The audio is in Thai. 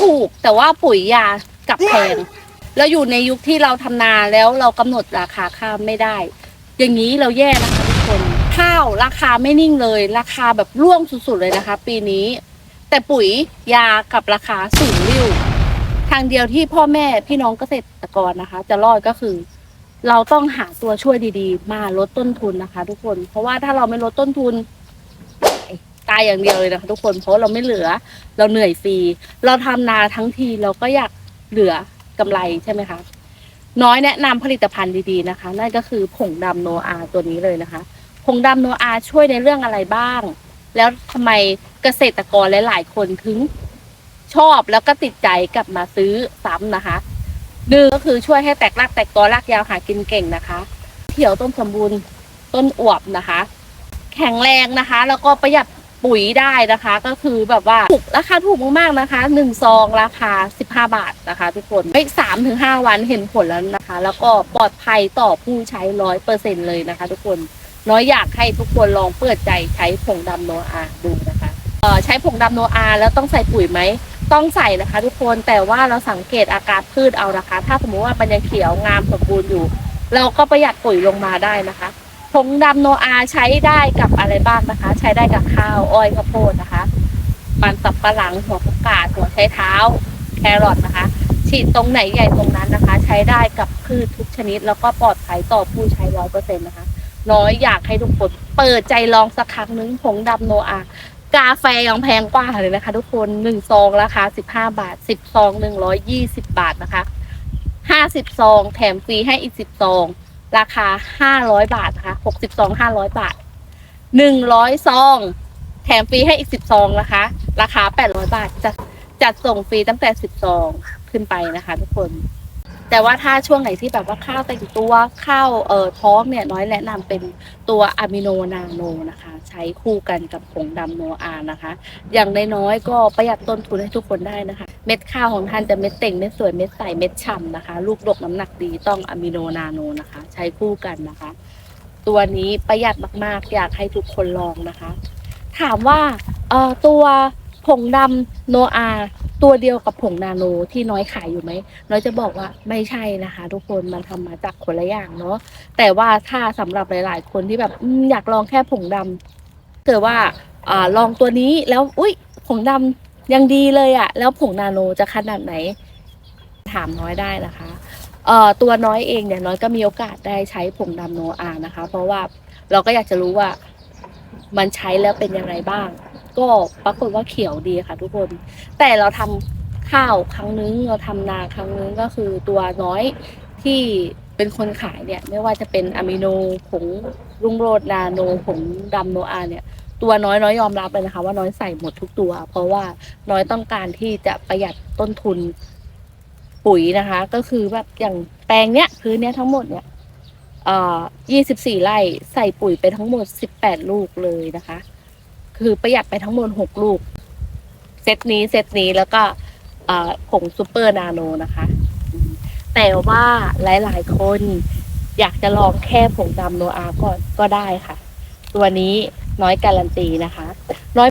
ถูกแต่ว่าปุ๋ยยากับแพงแล้วอยู่ในยุคที่เราทำนาแล้วเรากำหนดราคาข้าวไม่ได้ อย่างนี้เราแย่นะคะทุกคนข้าวราคาไม่นิ่งเลย ราคาแบบร่วงสุดๆเลยนะคะ ปีนี้ แต่ปุ๋ยยากับราคาสูงริ้วทางเดียวที่พ่อแม่พี่น้องเกษตรกรนะคะ จะรอดก็คือ เราต้องหาตัวช่วยดีๆ มาลดต้นทุนนะคะ ทุกคน เพราะว่าถ้าเราไม่ลดต้นทุน ตายอย่างเดียวเลยนะคะทุกคนเพราะเราไม่เหลือ เราเหนื่อยฟรี เราทำนาทั้งทีเราก็อยากเหลือกำไรใช่ไหมคะน้อยแนะนำผลิตภัณฑ์ดีๆนะคะ นั่นก็คือผงดำโนอาตัวนี้เลยนะคะ ผงดำโนอาช่วยในเรื่องอะไรบ้าง แล้วทำไมเกษตรกรหลายๆคนถึงชอบแล้วก็ติดใจกลับมาซื้อซ้ำนะคะหนึ่งก็คือช่วยให้แตกรากแตกกอรากยาวหากินเก่งนะคะเขียวต้นสมบูรณ์ต้นอวบนะคะ แข็งแรงนะคะ แล้วก็ประหยัด ปุ๋ยได้นะคะ ก็คือแบบว่าถูกราคาถูกมากๆนะคะหนึ่งซองราคาสิบห้าบาทนะคะ ทุกคนไม่สามถึงห้าวันเห็นผลแล้วนะคะ แล้วก็ปลอดภัยต่อผู้ใช้ร้อยเปอร์เซ็นเลยนะคะ ทุกคนน้อยอยากให้ทุกคนลองเปิดใจใช้ผงดำโนอาดูนะคะเออใช้ผงดำโนอาแล้วต้องใส่ปุ๋ยไหมต้องใส่นะคะ ทุกคนแต่ว่าเราสังเกตอาการพืชเอานะคะ ถ้าสมมติว่ามันยังเขียวงามสมบูรณ์อยู่ เราก็ประหยัดปุ๋ยลงมาได้นะคะ ผงดำโนอาใช้ได้กับอะไรบ้างนะคะ ใช้ได้กับข้าวอ้อยข้าวโพดนะคะ มันสับปะหลังหัวผักกาดหัวไชเท้า แครอทนะคะ ฉีดตรงไหนใหญ่ตรงนั้นนะคะ ใช้ได้กับพืชทุกชนิด แล้วก็ปลอดภัยต่อผู้ใช้ร้อยเปอร์เซ็นต์นะคะน้อยอยากให้ทุกคนเปิดใจลองสักครั้งนึงผงดำโนอา กาแฟยังแพงกว่าเลยนะคะ ทุกคนหนึ่งซองราคาสิบห้าบาทสิบซองหนึ่งร้อยยี่สิบบาทนะคะห้าสิบซองแถมฟรีให้อีกสิบซอง ราคาห้าร้อยบาทนะคะหกสิบซองห้าร้อยบาทหนึ่งร้อยซอง แถมฟรีให้อีกสิบซองนะคะ ราคาแปดร้อยบาทจะจัดส่งฟรีตั้งแต่สิบซองขึ้นไปนะคะทุกคน แต่ว่าถ้าช่วงไหนที่แบบว่าข้าวแต่งตัวข้าวเอ่อท้องเนี่ยน้อยแนะนำเป็นตัวอะมิโนนาโนนะคะ ใช้คู่กันกับผงดำโนอานะคะ อย่างน้อยๆก็ประหยัดต้นทุนให้ทุกคนได้นะคะ เม็ดข้าวของท่านจะเม็ดเต่งเม็ดสวยเม็ดใสเม็ดฉ่ำนะคะ ลูกดกน้ำหนักดีต้องอะมิโนนาโนนะคะ ใช้คู่กันนะคะ ตัวนี้ประหยัดมากๆ อยากให้ทุกคนลองนะคะ ถามว่าเอ่อตัวผงดำโนอา ตัวเดียวกับผงนาโนที่น้อยขายอยู่ไหม น้อยจะบอกว่าไม่ใช่นะคะ ทุกคนมันทำมาจากคนละอย่างเนาะแต่ว่าถ้าสำหรับหลาย ๆ คนที่แบบอยากลองแค่ผงดำเกิดว่าอลองตัวนี้แล้วอุ้ยผงดำยังดีเลยอะแล้วผงนาโนจะขนาดไหน ถามน้อยได้นะคะเอ่อตัวน้อยเองเนี่ยน้อยก็มีโอกาสได้ใช้ผงดำโนอานะคะ เพราะว่าเราก็อยากจะรู้ว่ามันใช้แล้วเป็นยังไงบ้าง ก็ปรากฏว่าเขียวดีค่ะ ทุกคน แต่เราทำข้าวครั้งนึงเราทำนาครั้งนึงก็คือตัวน้อยที่เป็นคนขายเนี่ย ไม่ว่าจะเป็นอะมิโนผงรุ่งโรจน์นาโนผงดำโนอาเนี่ย ตัวน้อยน้อยยอมรับเลยนะคะ ว่าน้อยใส่หมดทุกตัว เพราะว่าน้อยต้องการที่จะประหยัดต้นทุนปุ๋ยนะคะ ก็คือแบบอย่างแปลงเนี้ยพื้นเนี้ยทั้งหมดเนี่ยอ่อ24ไร่ใส่ปุ๋ยไปทั้งหมด18ลูกเลยนะคะ คือประหยัดไปทั้งหมดหกลูก เซตนี้เซตนี้แล้วก็เอ่อผงซูเปอร์นาโนนะคะ แต่ว่าหลาย ๆ คนอยากจะลองแค่ผงดำโนอาก็ก็ได้ค่ะ ตัวนี้น้อยการันตีนะคะน้อย